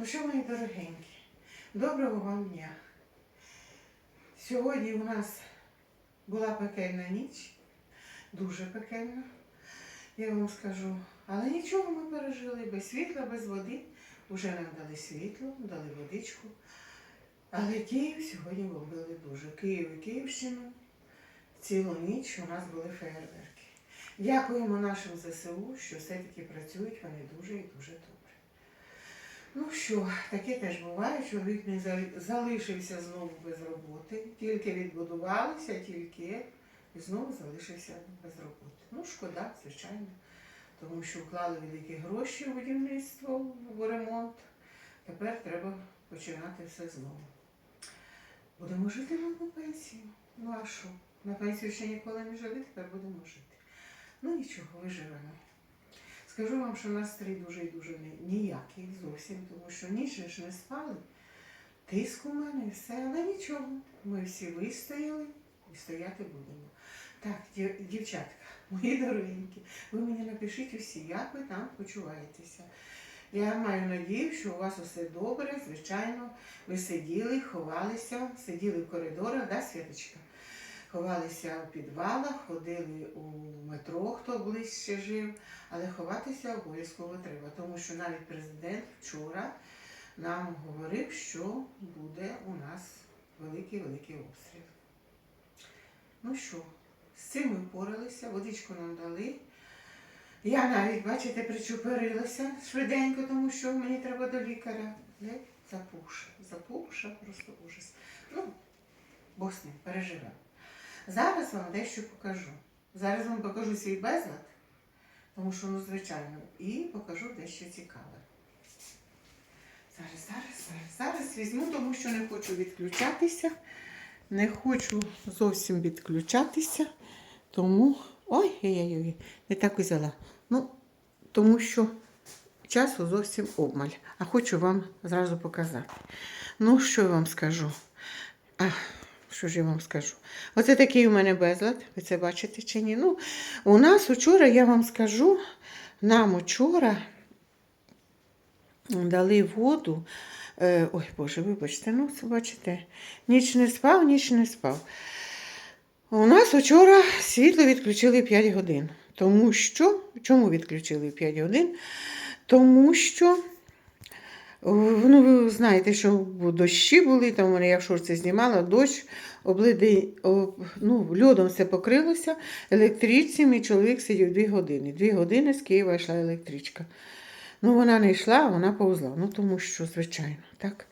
Ну що, мої дорогенькі, доброго вам дня. Сьогодні у нас була пекельна ніч, дуже пекельна, я вам скажу. Але нічого ми пережили, без світла, без води. Уже нам дали світло, дали водичку. Але Київ сьогодні бомбили дуже. Київ і Київщину цілу ніч у нас були фейерверки. Дякуємо нашим ЗСУ, що все-таки працюють вони дуже і дуже добре. Ну що, таке теж буває, чоловік не залишився знову без роботи, тільки відбудувалися, тільки і знову залишився без роботи. Ну, шкода, звичайно, тому що вклали великі гроші в будівництво, в ремонт. Тепер треба починати все знову. Будемо жити на пенсію. Ну а що? На пенсію ще ніколи не жили, тепер будемо жити. Ну нічого, виживемо. Скажу вам, що настрій дуже і дуже ніякий зовсім, тому що ніч ж не спали. Тиск у мене все, але нічого. Ми всі вистояли і стояти будемо. Так, дівчатка, мої дорогенькі, ви мені напишіть усі, як ви там почуваєтеся. Я маю надію, що у вас усе добре, звичайно, ви сиділи, ховалися, сиділи в коридорах, да, Святочка? Ховалися у підвалах, ходили у метро, хто ближче жив, але ховатися обов'язково треба, тому що навіть президент вчора нам говорив, що буде у нас великий-великий обстріл. Ну що, з цим ми впоралися, водичку нам дали. Я навіть, бачите, причупирилася швиденько, тому що мені треба до лікаря. Запухша, запухша, просто ужас. Ну, Бог з ним, переживемо. Зараз вам дещо покажу. Зараз вам покажу свій безлад, тому що, ну, звичайно, і покажу дещо цікаве. Зараз, зараз, зараз, зараз візьму, тому що не хочу відключатися. Не хочу зовсім відключатися, тому. Ой, ой, ой, не так взяла. Ну, тому що часу зовсім обмаль. А хочу вам зразу показати. Ну, що я вам скажу? А, що ж я вам скажу? Оце такий у мене безлад. Ви це бачите чи ні? Ну, у нас учора, я вам скажу, нам учора дали воду. Е, ой, Боже, вибачте, ну це бачите, ніч не спав, ніч не спав. У нас вчора світло відключили 5 годин. Тому що, чому відключили 5 годин? Тому що, ну, ви знаєте, що дощі були, там у мене я в шорці знімала, дощ, облиди, ну, льодом все покрилося, електричці мій чоловік сидів 2 години. 2 години з Києва йшла електричка. Ну, вона не йшла, вона повзла. Ну, тому що, звичайно, так.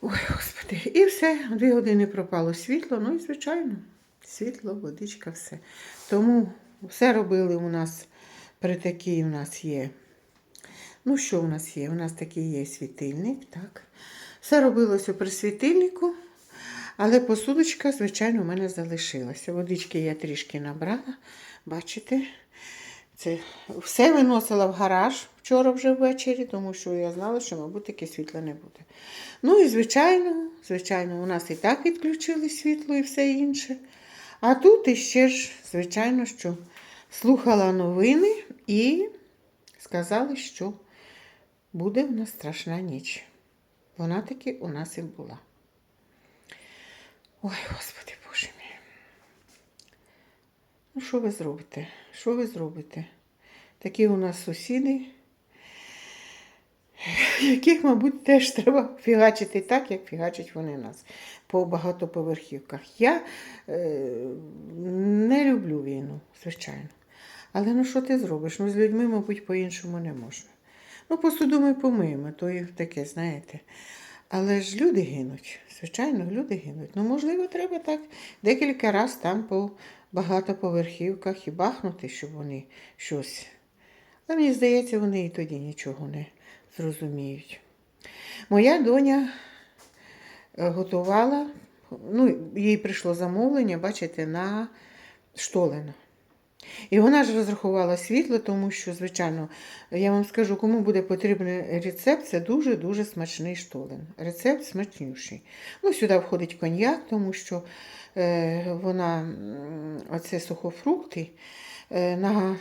Ой, господи. І все, дві години пропало світло, ну і звичайно, світло, водичка, все. Тому все робили у нас при такій у нас є. Ну, що у нас є? У нас такий є світильник, так. Все робилося при світильнику, але посудочка, звичайно, у мене залишилася. Водички я трішки набрала, бачите? Це все виносила в гараж вчора вже ввечері, тому що я знала, що, мабуть, таке світла не буде. Ну і звичайно, звичайно, у нас і так відключили світло і все інше. А тут іще ж, звичайно, що слухала новини і сказали, що буде в нас страшна ніч. Вона таки у нас і була. Ой, Господи Боже мій. Ну, що ви зробите? Що ви зробите? Такі у нас сусіди, яких, мабуть, теж треба фігачити так, як фігачать вони нас по багатоповерхівках. Я е, не люблю війну, звичайно. Але ну що ти зробиш? Ну, з людьми, мабуть, по-іншому не можна. Ну, посуду ми помиємо, то і таке, знаєте. Але ж люди гинуть. Звичайно, люди гинуть. Ну, можливо, треба так декілька разів там по багатоповерхівках і бахнути, щоб вони щось. Але мені здається, вони і тоді нічого не зрозуміють. Моя доня е, готувала, ну, їй прийшло замовлення, бачите, на штолена. І вона ж розрахувала світло, тому що, звичайно, я вам скажу, кому буде потрібен рецепт, це дуже-дуже смачний штолен. Рецепт смачніший. Ну, сюди входить коньяк, тому що е, вона, оце сухофрукти, е, на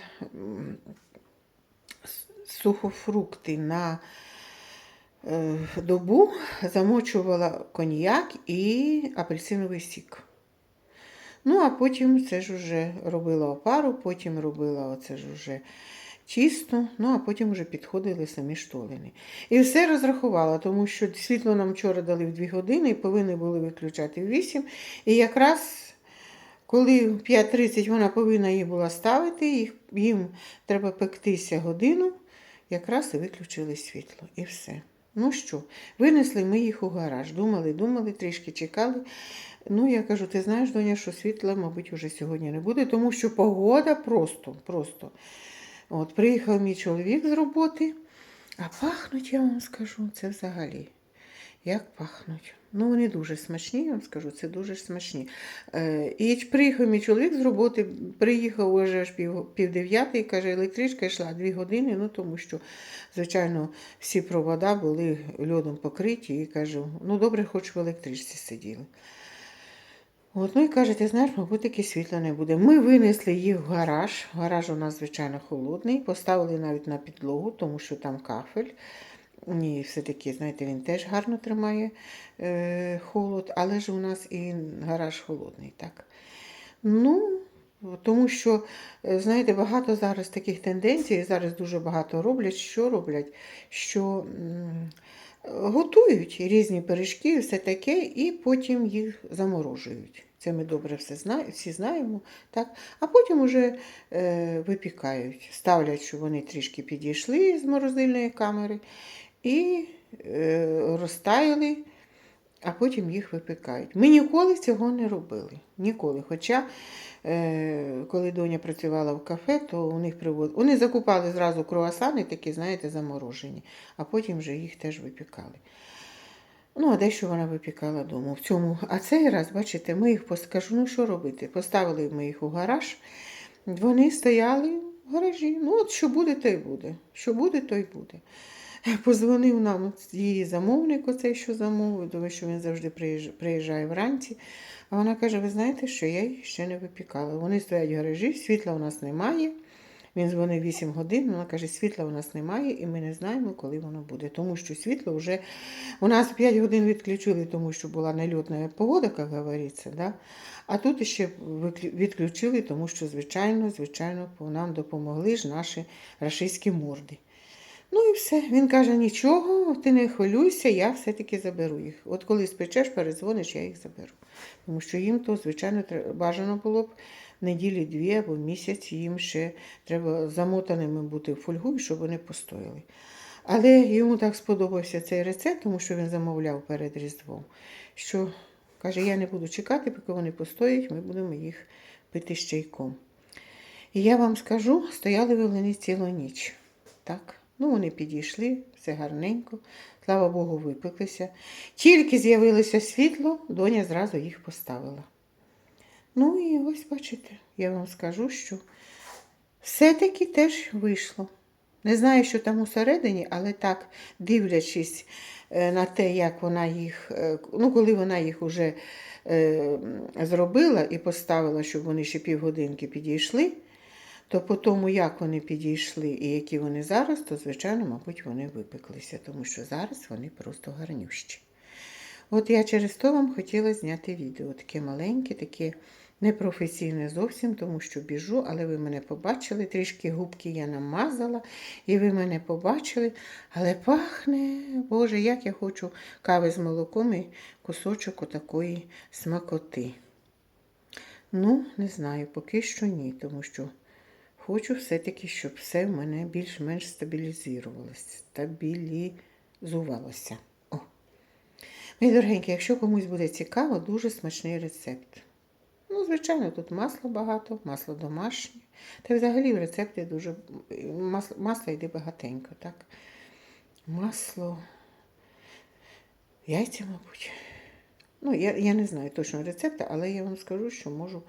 сухофрукти на е, добу замочувала коньяк і апельсиновий сік. Ну, а потім це ж уже робила опару, потім робила оце ж уже чисто, ну а потім вже підходили самі штолини. І все розрахувала, тому що світло нам вчора дали в 2 години і повинні були виключати в 8. І якраз коли в 5.30 вона повинна її була ставити, їм треба пектися годину, якраз і виключили світло. І все. Ну що, винесли ми їх у гараж. Думали, думали, трішки чекали. Ну, я кажу, ти знаєш, доня, що світла, мабуть, уже сьогодні не буде, тому що погода просто, просто. От, приїхав мій чоловік з роботи, а пахнуть, я вам скажу, це взагалі. Як пахнуть? Ну, вони дуже смачні, я вам скажу, це дуже смачні. Е, і приїхав мій чоловік з роботи, приїхав уже аж пів, пів дев'ятої, каже, електричка йшла дві години, ну тому що, звичайно, всі провода були льодом покриті, і кажу, ну добре, хоч в електричці сиділи. От, ну каже, ти знаєш, мабуть, таке світла не буде. Ми винесли їх в гараж. Гараж у нас, звичайно, холодний. Поставили навіть на підлогу, тому що там кафель. І все-таки, знаєте, він теж гарно тримає е, холод, але ж у нас і гараж холодний. так. Ну, тому що, е, знаєте, багато зараз таких тенденцій, зараз дуже багато роблять. Що роблять? Що готують різні пиріжки, все таке, і потім їх заморожують. Це ми добре все зна... всі знаємо. Так? А потім уже е, випікають, ставлять, щоб вони трішки підійшли з морозильної камери і е, розтаяли, а потім їх випікають. Ми ніколи цього не робили. Ніколи. Хоча, е, коли доня працювала в кафе, то у них привод... вони закупали зразу круасани, такі, знаєте, заморожені, а потім вже їх теж випікали. Ну, а дещо вона випікала вдома. В цьому. А цей раз, бачите, ми їх поскажу, ну що робити? Поставили ми їх у гараж. Вони стояли в гаражі. Ну, от що буде, то й буде. Що буде, то й буде. Позвонив нам її замовник, оцей, що замовив, тому що він завжди приїжджає, вранці. А вона каже: ви знаєте, що я їх ще не випікала. Вони стоять в гаражі, світла у нас немає. Він дзвонив 8 годин, вона каже, світла у нас немає, і ми не знаємо, коли воно буде. Тому що світло вже у нас 5 годин відключили, тому що була нельотна погода, як говориться. Да? А тут ще відключили, тому що, звичайно, звичайно, нам допомогли ж наші рашистські морди. Ну і все. Він каже: нічого, ти не хвилюйся, я все-таки заберу їх. От коли спечеш, перезвониш, я їх заберу. Тому що їм то, звичайно, бажано було б неділі дві або місяць їм ще треба замотаними бути в фольгу, щоб вони постояли. Але йому так сподобався цей рецепт, тому що він замовляв перед Різдвом, що каже, я не буду чекати, поки вони постоять, ми будемо їх пити з чайком. І я вам скажу, стояли вони цілу ніч. Так? Ну, вони підійшли, все гарненько, слава Богу, випеклися. Тільки з'явилося світло, доня зразу їх поставила. Ну і ось бачите, я вам скажу, що все-таки теж вийшло. Не знаю, що там усередині, але так, дивлячись е, на те, як вона їх, е, ну, коли вона їх уже е, зробила і поставила, щоб вони ще півгодинки підійшли, то по тому, як вони підійшли і які вони зараз, то, звичайно, мабуть, вони випеклися, тому що зараз вони просто гарнющі. От я через то вам хотіла зняти відео. Таке маленьке, таке непрофесійне зовсім, тому що біжу, але ви мене побачили. Трішки губки я намазала, і ви мене побачили. Але пахне, Боже, як я хочу кави з молоком і кусочок отакої смакоти. Ну, не знаю, поки що ні, тому що хочу все-таки, щоб все в мене більш-менш стабілізувалося. Стабілізувалося. О. Мої дорогенькі, якщо комусь буде цікаво, дуже смачний рецепт. Ну, звичайно, тут масла багато, масло домашнє. Та взагалі в рецепті дуже масло, масло йде багатенько, так? Масло, яйця, мабуть. Ну, я, я не знаю точно рецепту, але я вам скажу, що можу.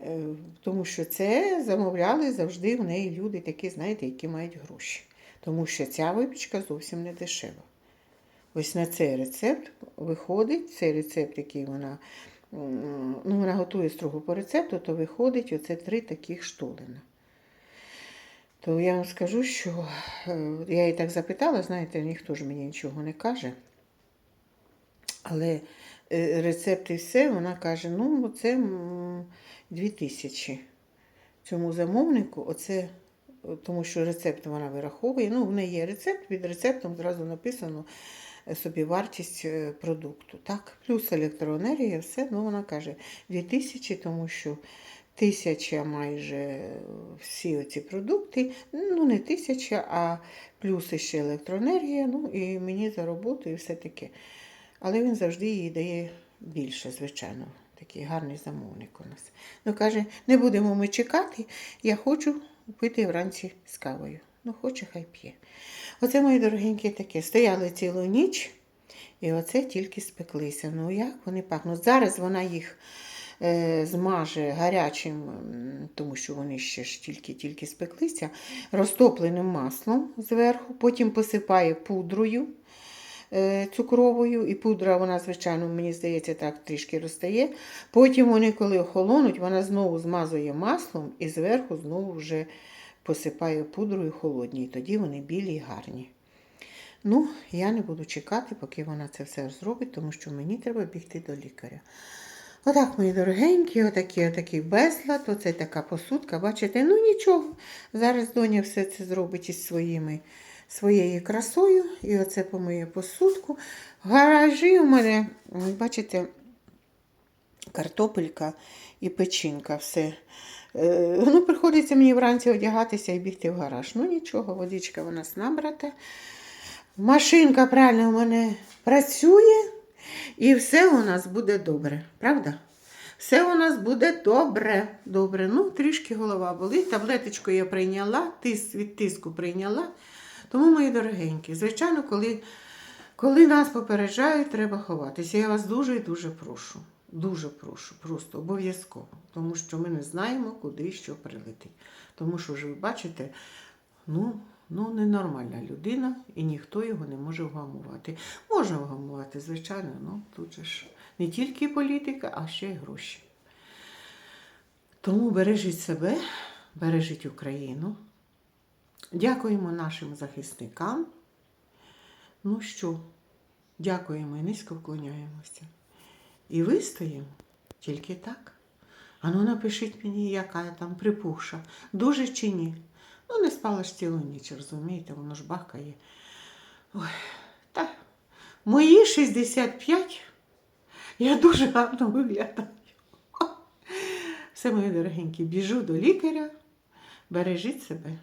Е, Тому що це замовляли завжди в неї люди такі, знаєте, які мають гроші. Тому що ця випічка зовсім не дешева. Ось на цей рецепт виходить, цей рецепт, який вона, ну, вона готує строго по рецепту, то виходить оце три таких штолена. То я вам скажу, що е, я її так запитала, знаєте, ніхто ж мені нічого не каже. Але е, рецепт і все, вона каже, ну, це 2000. Цьому замовнику, оце, тому що рецепт вона вираховує. Ну, в неї є рецепт, під рецептом зразу написано е, собі вартість е, продукту. Так? Плюс електроенергія, все. Ну, вона каже 2000, тому що тисяча майже е, всі оці продукти, ну не тисяча, а плюс ще електроенергія, ну і мені за роботу і все таке. Але він завжди їй дає більше, звичайно. Такий гарний замовник у нас. Ну, каже, не будемо ми чекати, я хочу пити вранці з кавою. Ну, хоче, хай п'є. Оце, мої дорогенькі, таке. Стояли цілу ніч, і оце тільки спеклися. Ну, як вони пахнуть. Зараз вона їх е, змаже гарячим, тому що вони ще ж тільки-тільки спеклися, розтопленим маслом зверху, потім посипає пудрою цукровою, і пудра, вона, звичайно, мені здається, так трішки розтає. Потім вони, коли охолонуть, вона знову змазує маслом і зверху знову вже посипає пудрою холодні. І тоді вони білі і гарні. Ну, я не буду чекати, поки вона це все зробить, тому що мені треба бігти до лікаря. Отак, мої дорогенькі, отакий, отакий безлад, оце така посудка. Бачите, ну нічого. Зараз доня все це зробить із своїми, своєю красою. І оце помиє посудку. В гаражі у мене, бачите, картопелька і печінка. Все. Е, ну, приходиться мені вранці одягатися і бігти в гараж. Ну нічого, водичка у нас набрата. Машинка правильно у мене працює, і все у нас буде добре, правда? Все у нас буде добре. Добре. Ну, трішки голова болить. Таблеточку я прийняла, тис, від тиску прийняла. Тому, мої дорогенькі, звичайно, коли, коли нас попереджають, треба ховатися. Я вас дуже і дуже прошу. Дуже прошу, просто обов'язково. Тому що ми не знаємо, куди що прилетить. Тому що ж ви бачите, ну, ну ненормальна людина, і ніхто його не може вгамувати. Може вгамувати, звичайно, ну тут же ж не тільки політика, а ще й гроші. Тому бережіть себе, бережіть Україну. Дякуємо нашим захисникам. Ну що, дякуємо і низько вклоняємося. І вистоїмо тільки так. Ану, напишіть мені, яка я там припухша. Дуже чи ні? Ну, не спала ж цілу ніч, розумієте, воно ж бахкає. Ой, та мої 65 я дуже гарно виглядаю. Все, мої дорогенькі, біжу до лікаря. Бережіть себе.